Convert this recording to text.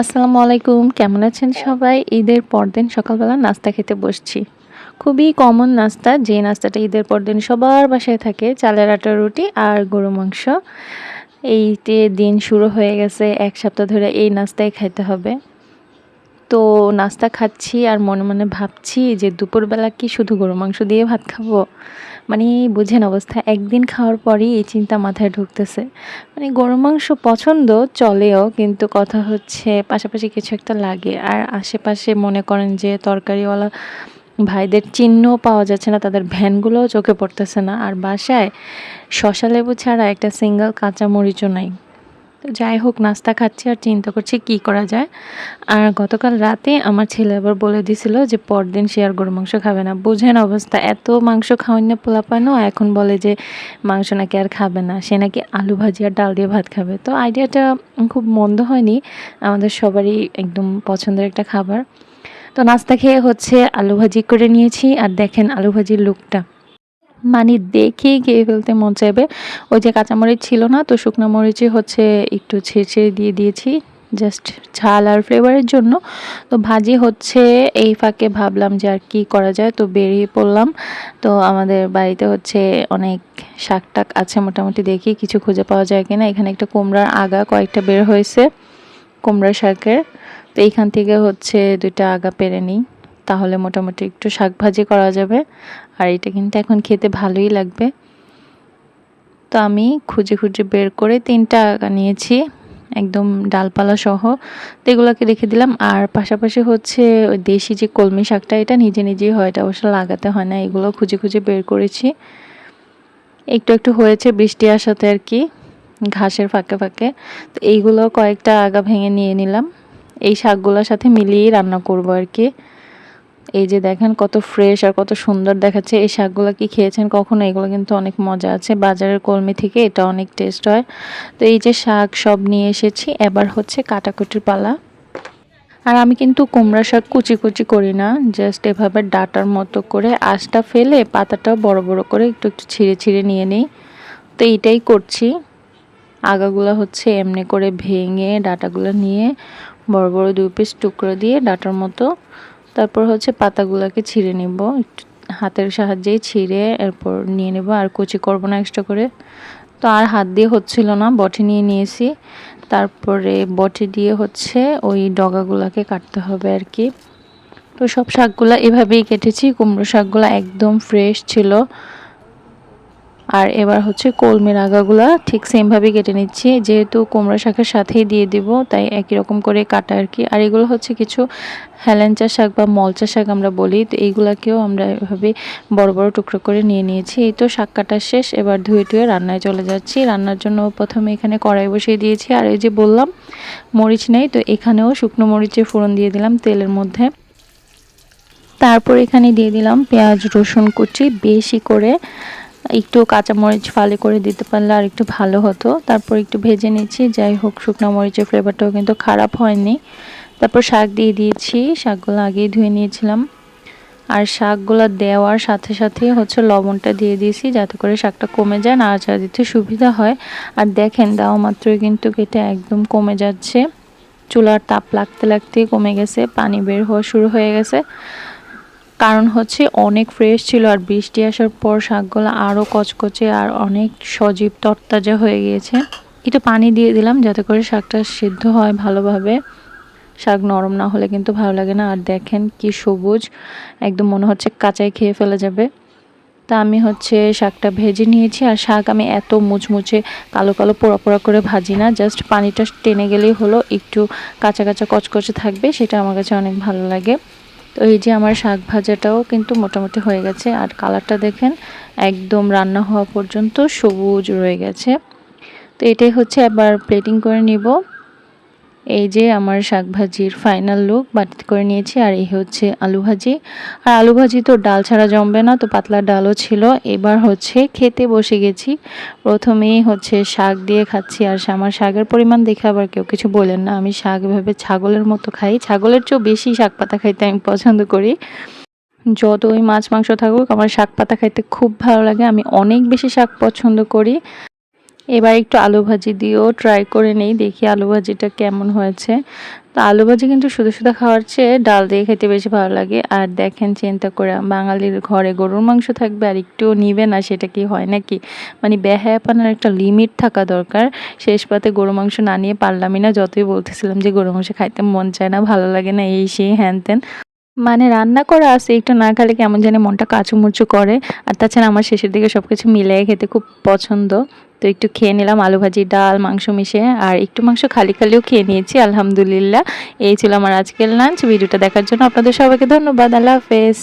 আসসালামু আলাইকুম কেমন আছেন সবাই? ঈদের পরদিন সকালবেলা নাস্তা খেতে বসছি। খুবই কমন নাস্তা, যে নাস্তাটা ঈদের পরদিন সবার বাসায় থাকে, চালের আটার রুটি আর গরু মাংস। এইতে দিন শুরু হয়ে গেছে, এক সপ্তাহ ধরে এই নাস্তাই খাইতে হবে। তো নাস্তা খাচ্ছি আর মনে মনে ভাবছি যে দুপুরবেলা কি শুধু গরু মাংস দিয়ে ভাত খাব? মানে বুঝেন অবস্থা, একদিন খাওয়ার পরই এই চিন্তা মাথায় ঢুকতেছে। মানে গরু মাংস পছন্দ, চলেও, কিন্তু কথা হচ্ছে পাশাপাশি কিছু একটা লাগে। আর আশেপাশে মনে করেন যে তরকারিওয়ালা ভাইদের চিহ্ন পাওয়া যাচ্ছে না, তাদের ভ্যানগুলোও চোখে পড়তেছে না। আর বাসায় শশা লেবু ছাড়া একটা সিঙ্গেল কাঁচা মরিচও নাই। তো যাই হোক, নাস্তা খাচ্ছি আর চিন্তা করছি কি করা যায়। আর গতকাল রাতে আমার ছেলে আবার বলে দিছিল যে, পরদিন সে আর গরু মাংস খাবে না। বুঝেন অবস্থা, এত মাংস খাওয়ান না পোলাপানো এখন বলে যে, মাংস নাকি আর খাবে না, সে নাকি আলু ভাজি আর ডাল দিয়ে ভাত খাবে। তো আইডিয়াটা খুব মন্দ হয়নি, আমাদের সবারই একদম পছন্দের একটা খাবার। তো নাস্তা খেয়ে হচ্ছে আলু ভাজি করে নিয়েছি, আর দেখেন আলু ভাজির লুকটা। মানে দেখেই খেয়ে ফেলতে মন চাইবে। ওই যে কাঁচামরিচ ছিল না, তো শুকনো মরিচে হচ্ছে একটু ছেড়ে দিয়ে দিয়েছি জাস্ট ঝাল আর ফ্লেভারের জন্য। তো ভাজি হচ্ছে, এই ফাঁকে ভাবলাম যে আর কি করা যায়, তো বেরিয়ে পড়লাম। তো আমাদের বাড়িতে হচ্ছে অনেক শাক টাক আছে মোটামুটি দেখি, কিছু খুঁজে পাওয়া যায় কিনা। এখানে একটা কুমড়ার আগা কয়েকটা বের হয়েছে, কুমড়া শাকের। তো এইখান থেকে হচ্ছে দুইটা আগা পেরে নিই। তাহলে মোটামুটি একটু শাক ভাজি করা যাবে। আর এটা কিন্তু এখন খেতে ভালোই লাগবে। তো আমি খুঁজে খুঁজে বের করে তিনটা নিয়েছি, একদম ডালপালা সহ। তো এগুলোকে রেখে দিলাম। আর পাশাপাশি হচ্ছে ওই দেশি যে কলমি শাকটা, এটা নিজে নিজেই হয়, এটা অবশ্য লাগাতে হয় না, এগুলো খুঁজে খুঁজে বের করেছি। একটু একটু হয়েছে বৃষ্টি আসাতে আর কি, ঘাসের ফাঁকে ফাঁকে। তো এইগুলো কয়েকটা আগা ভেঙে নিয়ে নিলাম। এই শাকগুলোর সাথে মিলিয়েই রান্না করব আর কি। এই যে দেখেন কত ফ্রেশ আর কত সুন্দর দেখাচ্ছে। এই শাকগুলো কি খেয়েছেন কখনো? এগুলো কিন্তু অনেক মজা আছে। বাজারের কলমি থেকে এটা অনেক টেস্ট হয়। তো এই যে শাক সব নিয়ে এসেছি। এবার হচ্ছে কাটাকুটির পালা। আর আমি কিন্তু কুমড়া শাক কুচি কুচি করি না। জাস্ট এভাবে ডাটার মতো করে আঁশটা ফেলে পাতাটা বড় বড় করে একটু একটু ছিঁড়ে ছিঁড়ে নিয়ে নিই। তো এইটাই করছি। আগাগুলো হচ্ছে এমনি করে ভেঙে ডাটাগুলো নিয়ে বড় বড় দুই পিস টুকরো দিয়ে ডাটার মতো তারপর হচ্ছে পাতাগুলোকে ছিঁড়ে নিব। হাতের সাহায্যেই ছিঁড়ে এরপর নিয়ে নেব। আর কুচি করব না এক্সট্রা করে। তো আর হাত দিয়ে হচ্ছিল না, বটি নিয়ে নিয়েছি। তারপরে বটি দিয়ে হচ্ছে ওই ডগাগুলোকে কাটতে হবে আর কি তো সব শাকগুলো এভাবেই কেটেছি। কুমড়ো শাকগুলো একদম ফ্রেশ ছিল। আর এবার হচ্ছে কলমির আগাগুলো ঠিক সেমভাবে কেটে নিচ্ছি। যেহেতু কুমড়া শাকের সাথেই দিয়ে দিব, তাই একই রকম করে কাটা আর কি। আর এগুলো হচ্ছে কিছু হেলেঞ্চা শাক বা মলচা শাক আমরা বলি। তো এইগুলাকেও আমরা এভাবে বড় বড় টুকরো করে নিয়ে নিয়েছি। এই তো শাক কাটা শেষ, এবার ধুয়ে টুয়ে রান্নায় চলে যাচ্ছি। রান্নার জন্য প্রথমে এখানে কড়াই বসিয়ে দিয়েছি। আর এই যে বললাম, মরিচ নেই, তো এখানেও শুকনো মরিচের ফোড়ন দিয়ে দিলাম তেলের মধ্যে। তারপর এখানে দিয়ে দিলাম পেঁয়াজ, রসুন কুচি, বেশি করে একটু কাঁচামরিচ ফালি করে দিতে পারলে আর একটু ভালো হতো। তারপর একটু ভেজে নিচ্ছি, যাই হোক, শুকনো মরিচের ফ্লেভারটাও কিন্তু খারাপ হয়নি। তারপর শাক দিয়ে দিয়েছি, শাকগুলো আগেই ধুয়ে নিয়েছিলাম। আর শাকগুলো দেওয়ার সাথে সাথে হচ্ছে লবণটা দিয়ে দিয়েছি, যাতে করে শাকটা কমে যায়, নাড়াচাড়া দিতে সুবিধা হয়। আর দেখেন দেওয়া মাত্রই কিন্তু এটা একদম কমে যাচ্ছে। চুলার তাপ লাগতে লাগতেই কমে গেছে, পানি বের হওয়া শুরু হয়ে গেছে। কারণ হচ্ছে অনেক ফ্রেশ ছিল আর বৃষ্টি আসার পর শাকগুলো আরও কচকচে আর অনেক সজীব তরতাজা হয়ে গিয়েছে। একটু পানি দিয়ে দিলাম যাতে করে শাকটা সিদ্ধ হয় ভালোভাবে। শাক নরম না হলে কিন্তু ভালো লাগে না। আর দেখেন কি সবুজ, একদম মনে হচ্ছে কাঁচাই খেয়ে ফেলে যাবে। তা আমি হচ্ছে শাকটা ভেজে নিয়েছি আর শাক আমি এত মুচমুচে কালো কালো পোড়া পোড়া করে ভাজি না। জাস্ট পানিটা টেনে গেলেই হলো। একটু কাঁচা কাঁচা কচকচে থাকবে, সেটা আমার কাছে অনেক ভালো লাগে। তো এই যে আমার শাক ভাজাটাও কিন্তু মোটামুটি হয়ে গেছে। আর কালারটা দেখেন, একদম রান্না হওয়া পর্যন্ত সবুজ রয়ে গেছে। তো এটাই হচ্ছে এবার প্লেটিং করে নিব। এই যে আমার শাক ভাজির ফাইনাল লুক বাটি করে নিয়েছি, আর এই হচ্ছে আলু ভাজি। আর আলু ভাজি তো ডাল ছাড়া জমবে না, তো পাতলা ডালও ছিল। এবার হচ্ছে খেতে বসে গেছি। প্রথমেই হচ্ছে শাক দিয়ে খাচ্ছি, আর আমার শাকের পরিমাণ দেখে আবার কেউ কিছু বলেন না। আমি শাক এভাবে ছাগলের মতো খাই। ছাগলের চেয়েও বেশি শাক পাতা খাইতে আমি পছন্দ করি। যতই মাছ মাংস থাকুক, আমার শাক পাতা খাইতে খুব ভালো লাগে। আমি অনেক বেশি শাক পছন্দ করি। এবার একটু আলু ভাজি দিয়েও ট্রাই করে নেই, দেখি আলু ভাজিটা কেমন হয়েছে। তো আলু ভাজি কিন্তু শুধু শুধু খাওয়ার চেয়ে ডাল দিয়ে খেতে বেশি ভালো লাগে। আর দেখেন চিন্তা করে বাঙালির ঘরে গরুর মাংস থাকবে আর একটু নিবে না, সেটা কি হয় নাকি? মানে বেহায়াপানার একটা লিমিট থাকা দরকার। শেষ পাতে গরু মাংস না নিয়ে পারলামই না, যতই বলতেছিলাম যে গরু মাংস খাইতে মন চায় না, ভালো লাগে না, এই সেই হ্যান ত্যান মানে রান্না করা আছে, একটু না খেলে কেমন জানি মনটা কাচুমুচু করে। আর তাছাড়া আমার শেষের দিকে সব কিছু মিলিয়ে খেতে খুব পছন্দ। তো একটু খেয়ে নিলাম আলু ভাজি, ডাল, মাংস মিশিয়ে। আর একটু মাংস খালি খালিও খেয়ে নিয়েছি, আলহামদুলিল্লাহ। এই ছিল আমার আজকের লাঞ্চ ভিডিওটা দেখার জন্য আপনাদের সবাইকে ধন্যবাদ। আল্লাহ হাফেজ।